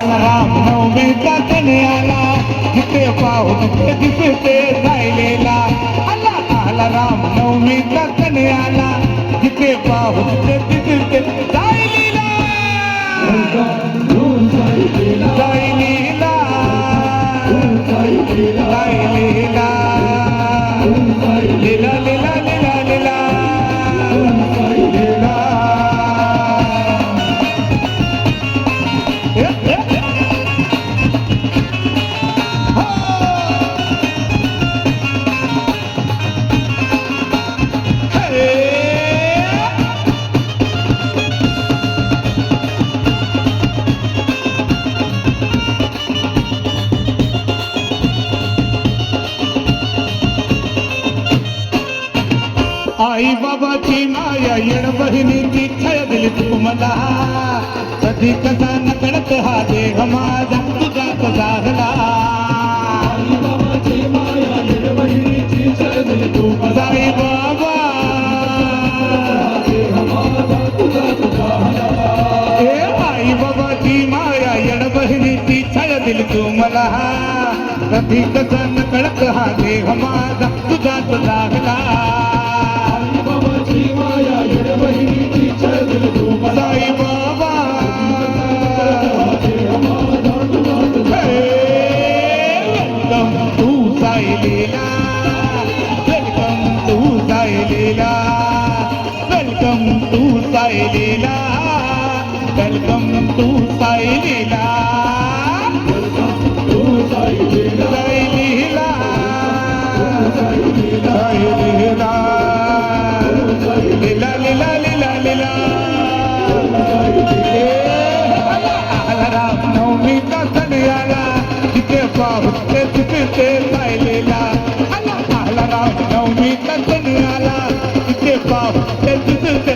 राम नवमीचा सण आला जिथे तिथे आला आला राम नवमीचा आला जिथे पाहू तिथे दिसते लीला लीला आई बाबा की माया, यण बहिनी की छय दिल तुमला सदी कसा नकणत हा दे हमाद तुझा पदारला आई बाबा थी माया, यण बहिनी की छय माया बहिनी की दिल तुझा पदारला साई लीला वेलकम तू साई लीला वेलकम तू साई लीला वेलकम तू साई लीला साई लीला साई लीला लीला. लीला लीला लीला आला राम नवमीचा सण आला. तिथे ते तिथे पाहिलेला आला आला राम नवमी सण आला. तिथे पाहू ते तिथे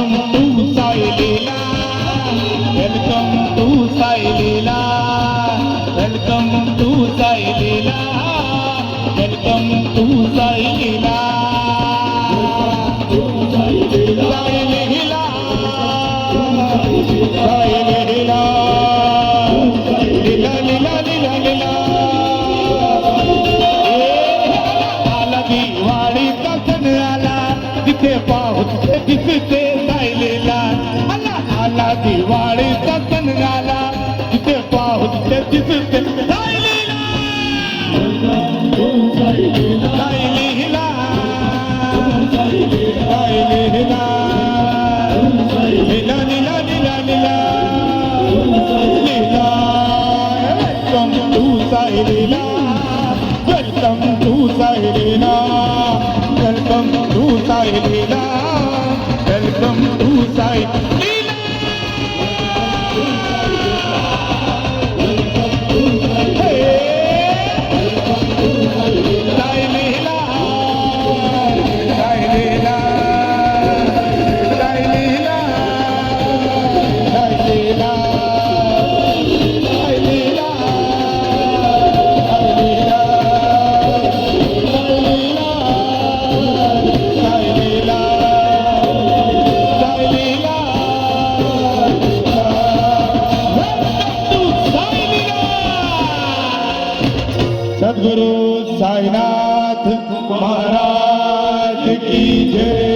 welcome to Sai Leela welcome to Sai Leela welcome to Sai Leela welcome to Sai Leela दिवाळीचा सण झाला तिथे पाहू तिथे दिसते. Welcome to Sai Lila. Welcome to Sai Lila. ગુરુ સાઈનાથ મહારાજ કી જય.